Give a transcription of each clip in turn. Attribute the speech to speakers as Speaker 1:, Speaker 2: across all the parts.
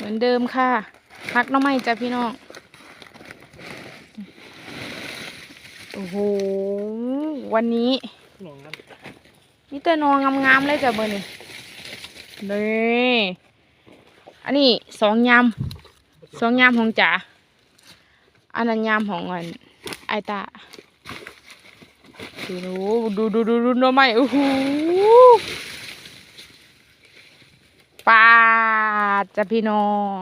Speaker 1: เหมือนเดิมค่ะพักน้องไม่จ้ะพี่น้อง โอ้โห วันนี้
Speaker 2: นี่
Speaker 1: แต่นองงามๆเลยจ้ะเบอร์นี่นี่อันนี้สองยำสองยำของจ๋าอันนั้นยำของอันไอตาดูดูดูดูดูน่อไม้โอ้โหปา ดจ้ะพี่น้อง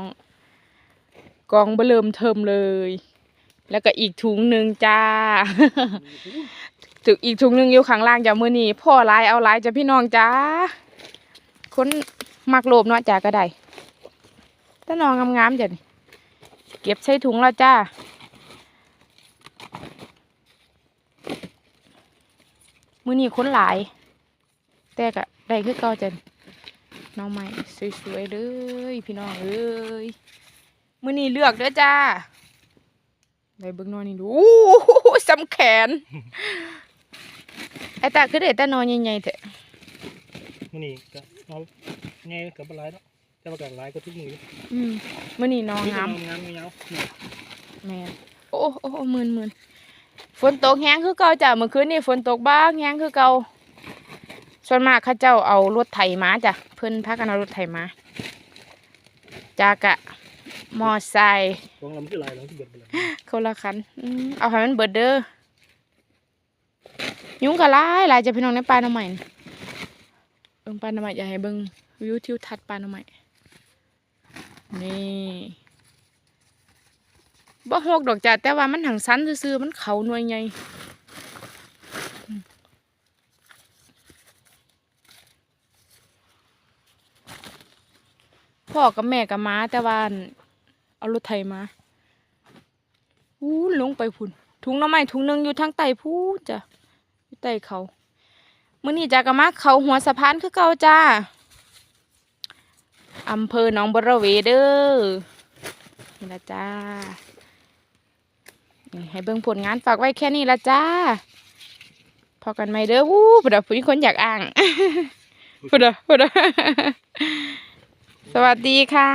Speaker 1: กองเบอเริ่มเทิมเลย แล้วก็อีกถุงหนึ่งจ้า ถึงอีกถุงหนึ่งอยู่ข้างล่างจ้ะมือนี้พ่อลายเอาลายจ้ะพี่น้องจ้าคนมักโลภเนาะจ้าก็ได้ถ้าน้องงามๆจ้ะนี่เก็บใส่ถุงแล้วจ้ามือนี้คนหลาย แต่ก็ได้คือเก่าจ้ะ น้องใหม่สวยๆเลยพี่น้องเอ้ยมือนี้เลือกเด้อจ้าได้เบิ่งหนอนนี่ดูอู้หูสำแขนไอ้ตาคือเด็ดแต่นอนใหญ่ๆเถอะ
Speaker 2: มันนี่ก็เอาไงกับปลายเนาะแต่ว่ากันลายก็ทุกมือ
Speaker 1: อืมมื่อนี้นอน
Speaker 2: นี่
Speaker 1: งาม
Speaker 2: งามเงาเนี่ย
Speaker 1: แม่นโอ้โอ้โอ้มื่นมื่นฝนตกแห้งคือเก่าจ้ะเมื่อคืนนี่ฝนตกบ้างแห้งคือเก่า ส่วนมากเข้าเจ้าเอารถไถมาจ้ะเพิ่นพากันเอารถไถมา จากะมอไซค์
Speaker 2: วงลำที่ลายลำที่เบิดไปเลย
Speaker 1: คนละคันอืมเอาให้มันเบิดเด้อยุงกะหลายหลายจะพี่น้องในป่าหน่อไม้นี่เบิ่งป่าหน่อไม้อย่าให้เบิ่งวิวทิวทัศน์ป่าหน่อไม้นี่บ่หกดอกจ้ะแต่ว่ามันหังสันซื่อๆมันเขาหน่วยใหญ่อืม พ่อกับแม่กับม้าแต่ว่าอั่นเอารถไถมาพูนลงไปพุ่นถุงน้ำไม้ถุงหนึงอยู่ทางใต้พูนจ้ะอยู่ใต้เขาเมื้อนี้จากกะมาเขาหัวสะพานคือเก่าจ้าอำเภอหนองบัวรเวเด้อนี่ละจ้าให้เบิ่งผลงานฝากไว้แค่นี้ละจ้า พอกันไหมเด้อวู้พุ่นน่ะผู้หญิงคนอยากอ่างพุ่นน่ะพุ่นน่ะ สวัสดีค่ะ